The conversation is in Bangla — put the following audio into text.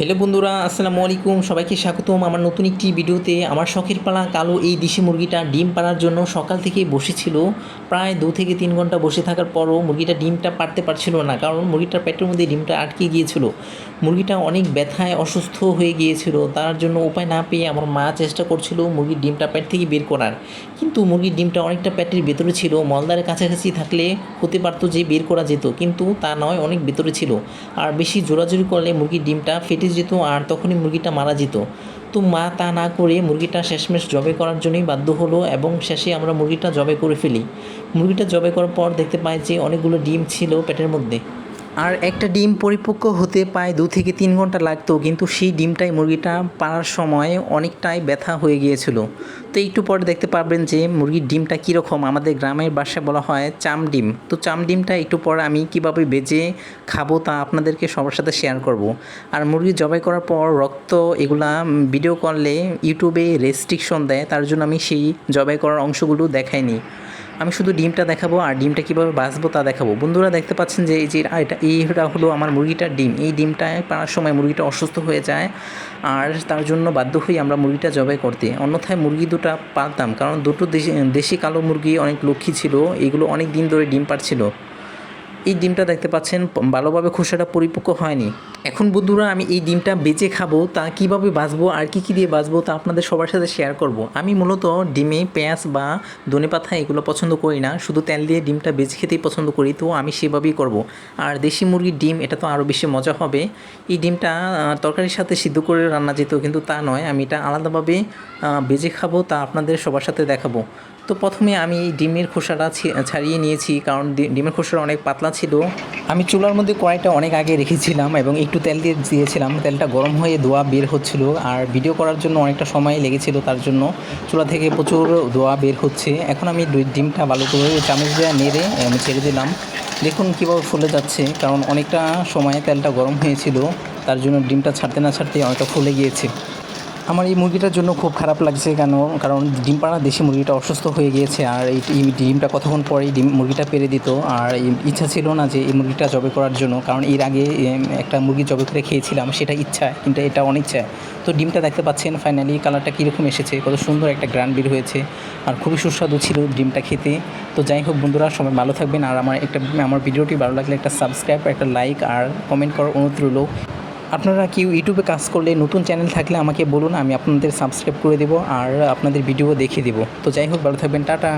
হ্যালো বন্ধুরা, আসসালামু আলাইকুম। সবাইকে স্বাগতম আমার নতুন একটি ভিডিওতে। আমার শখের পালা কালো এই দেশি মুরগিটা ডিম পাড়ার জন্য সকাল থেকে বসেছিল। প্রায় দু থেকে তিন ঘণ্টা বসে থাকার পরও মুরগিটা ডিমটা পারতে পারছিল না, কারণ মুরগিটার পেটের মধ্যে ডিমটা আটকে গিয়েছিল। মুরগিটা অনেক ব্যথায় অসুস্থ হয়ে গিয়েছিল, তার জন্য উপায় না পেয়ে আমার মা চেষ্টা করছিল মুরগির ডিমটা পেট থেকে বের করার। কিন্তু মুরগির ডিমটা অনেকটা পেটের ভেতরে ছিল মলদারের কাছাকাছি থাকলে হতে পারতো যে বের করা যেত, কিন্তু তা নয়, অনেক ভেতরে ছিল। আর বেশি জোরাজুরি করলে মুরগির ডিমটা ফেটে যেত আর তখনই মুরগিটা মারা যেত তো মা তা না করে মুরগিটা শেষমেশ জবে করার জন্যই বাধ্য হলো এবং শেষে আমরা মুরগিটা জবে করে ফেলি। মুরগিটা জবে করার পর দেখতে পাই যে অনেকগুলো ডিম ছিল পেটের মধ্যে। আর একটা ডিম পরিপক্ক হতে প্রায় দু থেকে তিন ঘণ্টা লাগতো, কিন্তু সেই ডিমটাই মুরগিটা পাড়ার সময় অনেকটাই ব্যথা হয়ে গিয়েছিল। তো একটু পরে দেখতে পারবেন যে মুরগির ডিমটা কীরকম। আমাদের গ্রামের বাসায় বলা হয় চাম ডিম। তো চাম ডিমটা একটু পরে আমি কীভাবে বেজে খাব তা আপনাদেরকে সবার সাথে শেয়ার করব। আর মুরগি জবাই করার পর রক্ত এগুলা ভিডিও করলে ইউটিউবে রেস্ট্রিকশন দেয়, তার জন্য আমি সেই জবাই করার অংশগুলো দেখাইনি। আমি শুধু ডিমটা দেখাবো আর ডিমটা কীভাবে বাঁচবো তা দেখাবো। বন্ধুরা দেখতে পাচ্ছেন যে এই যে এটা এইটা হলো আমার মুরগিটার ডিম। এই ডিমটায় পাড়ার সময় মুরগিটা অসুস্থ হয়ে যায় আর তার জন্য বাধ্য হই আমরা মুরগিটা জবাই করতে। অন্যথায় মুরগি দুটা পালতাম কারণ দুটো দেশি দেশি কালো মুরগি অনেক লক্ষ্মী ছিল, এগুলো অনেক দিন ধরে ডিম পাড়ছিল। এই ডিমটা দেখতে পাচ্ছেন, ভালোভাবে খোসাটা পরিপক্ক হয়নি। এখন বন্ধুরা আমি এই ডিমটা বেচে খাব, তা কীভাবে বাঁচবো আর কি কী দিয়ে বাঁচবো তা আপনাদের সবার সাথে শেয়ার করব। আমি মূলত ডিমে পেঁয়াজ বা ধনে পাতা এগুলো পছন্দ করি না, শুধু তেল দিয়ে ডিমটা বেচে খেতেই পছন্দ করি, তো আমি সেভাবেই করব। আর দেশি মুরগির ডিম, এটা তো আরও বেশি মজা হবে। এই ডিমটা তরকারির সাথে সিদ্ধ করে রান্না যেত, কিন্তু তা নয়, আমি এটা আলাদাভাবে বেজে খাব তা আপনাদের সবার সাথে দেখাবো। তো প্রথমে আমি এই ডিমের খোসাটা ছাড়িয়ে নিয়েছি, কারণ ডিমের খোসাটা অনেক পাতলা ছিল। আমি চুলার মধ্যে কড়াইটা অনেক আগে রেখেছিলাম এবং একটু তেল দিয়ে দিয়েছিলাম। তেলটা গরম হয়ে ধোয়া বের হচ্ছিল। আর ভিডিও করার জন্য অনেকটা সময় লেগেছিল তার জন্য। চুলা থেকে প্রচুর ধোয়া বের হচ্ছে। এখন আমি দুই ডিমটা ভালো করে চামচ দিয়ে নেড়ে আমি ছেড়ে দিলাম। দেখুন কীভাবে ফুলে যাচ্ছে, কারণ অনেকটা সময় তেলটা গরম হয়েছিল। তার জন্য ডিমটা ছাড়তে না ছাড়তে অনেকটা ফুলে গিয়েছে। আমার এই মুরগিটার জন্য খুব খারাপ লাগছে কেন? কারণ ডিম পাড়া দেশি মুরগিটা অসুস্থ হয়ে গিয়েছে, আর এই ডিমটা কতক্ষণ পরেই ডিম, মুরগিটা পেরে দিত। আর ইচ্ছা ছিল না যে এই মুরগিটা জবে করার জন্য, কারণ এর আগে একটা মুরগি জবে করে খেয়েছিলাম, সেটা ইচ্ছা, কিন্তু এটা অনিচ্ছা। তো ডিমটা দেখতে পাচ্ছেন ফাইনালি কালারটা কীরকম এসেছে, কত সুন্দর একটা গ্রান বের হয়েছে, আর খুবই সুস্বাদু ছিল ডিমটা খেতে। তো যাই হোক বন্ধুরা, সবাই ভালো থাকবেন, আর আমার একটা, আমার ভিডিওটি ভালো লাগলে একটা সাবস্ক্রাইব একটা লাইক আর কমেন্ট করার অনুরোধ রইল। আপনারা কেউ ইউটিউবে কাজ করলে, নতুন চ্যানেল থাকলে আমাকে বলুন, আমি আপনাদের সাবস্ক্রাইব করে দেবো আর আপনাদের ভিডিও দেখিয়ে দেবো। তো যাই হোক, ভালো থাকবেন, টাটা।